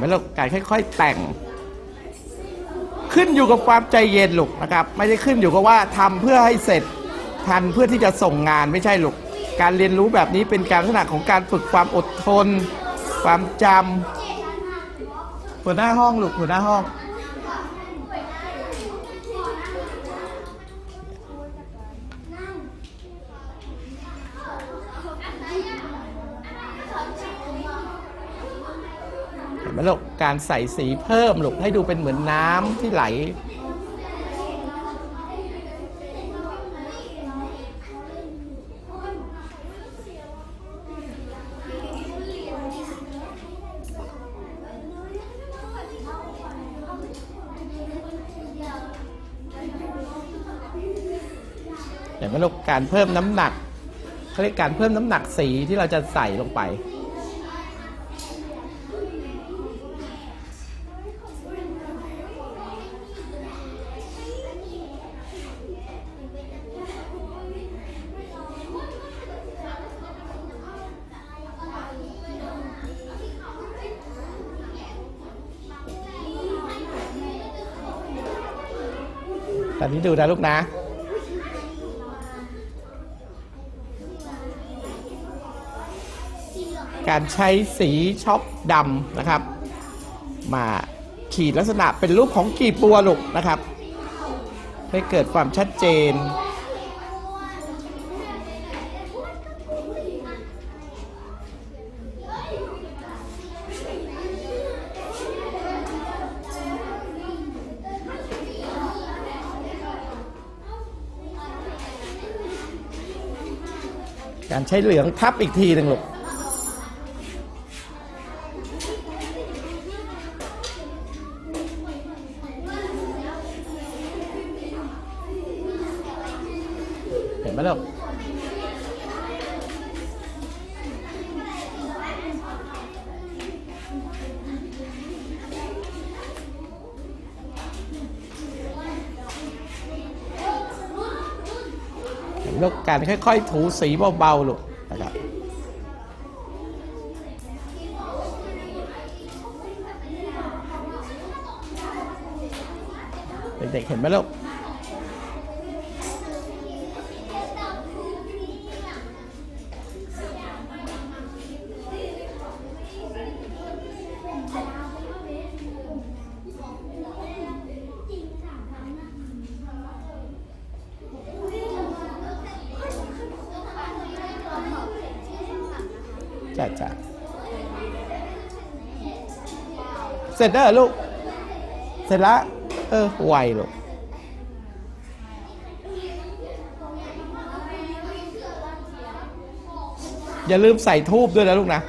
เห็นไหมลูกการค่อย ๆ แต่ง ขึ้นอยู่กับความใจเย็นลูกนะครับ ไม่ได้ขึ้นอยู่กับว่าทำเพื่อให้เสร็จทันเพื่อที่จะส่งงานไม่ใช่ลูกการเรียนรู้แบบนี้เป็นการลักษณะของการฝึกความอดทน ความจำหัวหน้าห้องลูกหัวหน้าห้อง เห็นไห มลูกการใส่สีเพิ่มลูกให้ดูเป็นเหมือนน้ำที่ไหลเห็นไหมลูกการเพิ่มน้ำหนักเขาเรียกการเพิ่มน้ำหนักสีที่เราจะใส่ลงไป ตอนนี้ดูนะลูกนะ การใช้สีช็อปดำนะครับ มาขีดลักษณะเป็นรูปของกีบบัวลูกนะครับ ให้เกิดความชัดเจน การใช้เหลืองทับอีกทีหนึ่งลูกเห็นไหมลูก เห็นลูกการค่อย ๆ ถูสีเบาๆลูกนะครับเด็กๆเห็นไหมลูก จ้าจ้าเสร็จแล้วลูก เสร็จละเออไวลูกอย่าลืมใส่ทูบด้วยนะลูกนะ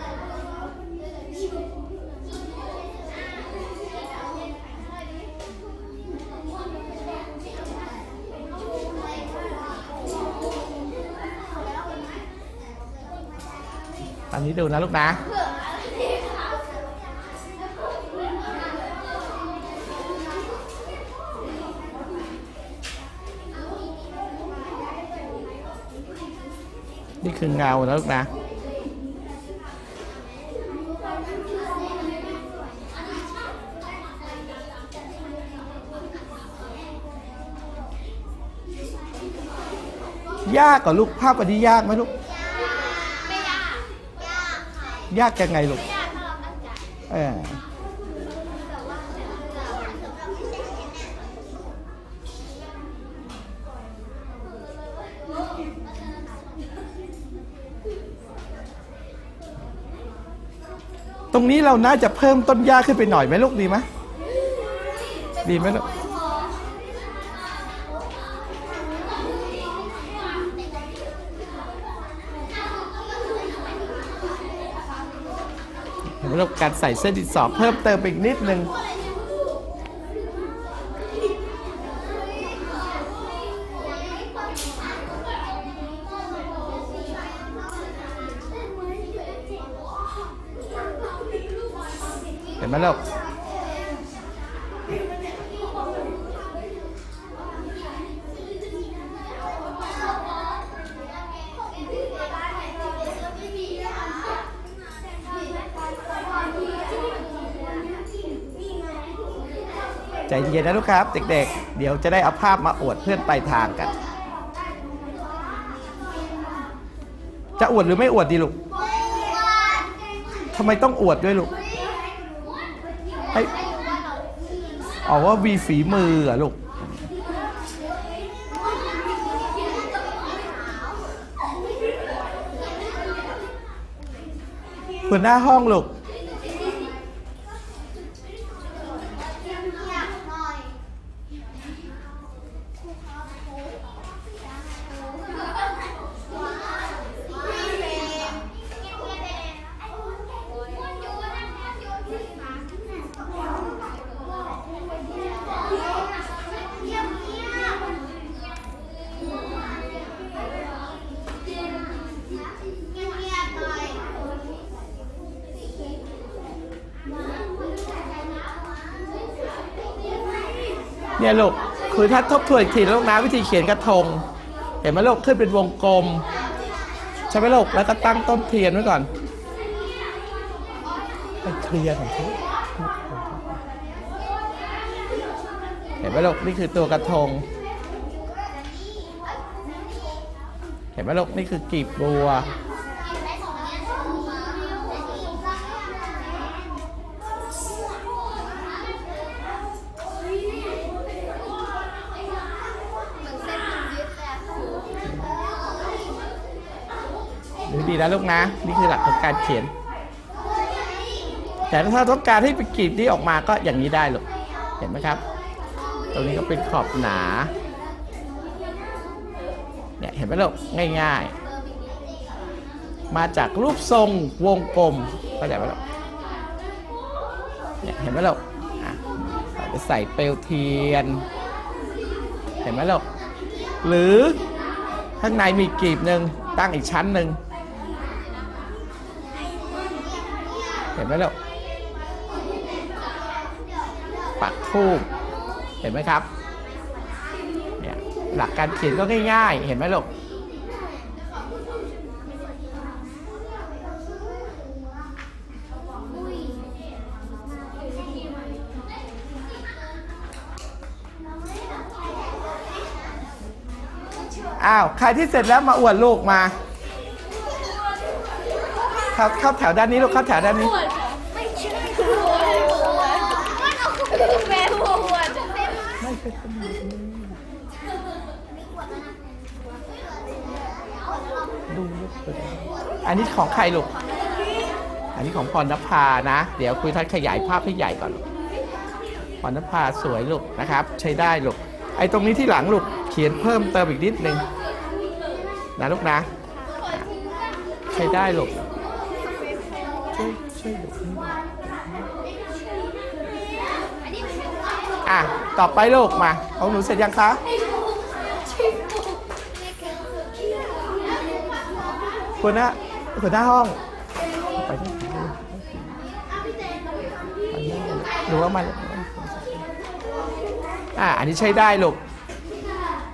นี้ดูนะลูกนะ นี่คือเงานะลูกนะยากกว่าลูกภาพกว่านี้ยากไหมลูก ไม่ยาก ยากค่ะ ยากยังไงลูกเราตั้งใจเออแต่ว่าแต่เราสำหรับไม่ใช่แน่ตรงนี้เราน่าจะเพิ่มต้นหญ้าขึ้นไปหน่อยไหมลูกดีไหมดีไหมลูก เห็นไหมลูการใส่เส้นดินสอเพิ่มเติมอีกนิดนึงเห็นไหมลูก ใจเย็นนะลูกครับ เด็กๆ เดี๋ยวจะได้เอาภาพมาอวดเพื่อนไปลายทางกัน จะอวดหรือไม่อวดดีลูกทำไมต้องอวดด้วยลูกให้อ๋อว่าวีฝีมือเหรอลูกหัวหน้าห้องลูก เนี่ยลูกคือถ้าทบทวนอีกทีลูกนะวิธีเขียนกระทง เห็นไหมลูกขึ้นเป็นวงกลมใช่ไหมลูกแล้วก็ตั้งต้นเทียนไว้ก่อนไปเคลียร์หน่อยสิเห็นไหมลูกนี่คือตัวกระทง เห็นไหมลูกนี่คือกีบบัว ดีนะลูกนะ นี่คือหลักของการเขียน แต่ถ้าต้องการให้เป็นกรีบนี้ออกมาก็อย่างนี้ได้ลูกเห็นไหมครับ ตรงนี้ก็เป็นขอบหนาเนี่ยเห็นไหมลูกง่ายๆ มาจากรูปทรงวงกลมเข้าใจไหมลูกเนี่ยเห็นไหมลูกอะจะใส่เปลวเทียน เห็นไหมลูกหรือข้างในมีกรีบหนึ่งตั้งอีกชั้นหนึ่ง ห็นไหมลูกปักทูบเห็นไหมครับเนี่ยหลักการเขียนก็ง่ายๆ เห็นไหมลูกอ้าว ใครที่เสร็จแล้วมาอวดลูกมาเข้าเข้าแถวด้านนี้ลูกเข้าแถวด้านนี้ ไม่ใช่หัวหัวมันเอาแม่หัวหัวจะเป็น ดูลูกเป็น อันนี้ของใครลูก อันนี้ของพรณภานะ เดี๋ยวคุยทัศน์ขยายภาพให้ใหญ่ก่อนพรณภาสวยลูกนะครับ ใช้ได้ลูก ไอ้ตรงนี้ที่หลังลูกเขียนเพิ่มเติมอีกนิดนึงนะลูกนะ ใช้ได้ลูกช่วยช่วยลูกอะ ต่อไปลูกมา ของหนูเสร็จยังคะ หัวหน้าหัวหน้าห้อง ไปที่หรือว่ามันอ่าอันนี้ใช้ได้ลูก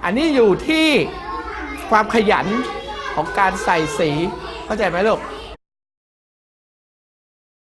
อันนี้อยู่ที่ความขยันของการใส่สี เข้าใจไหมลูก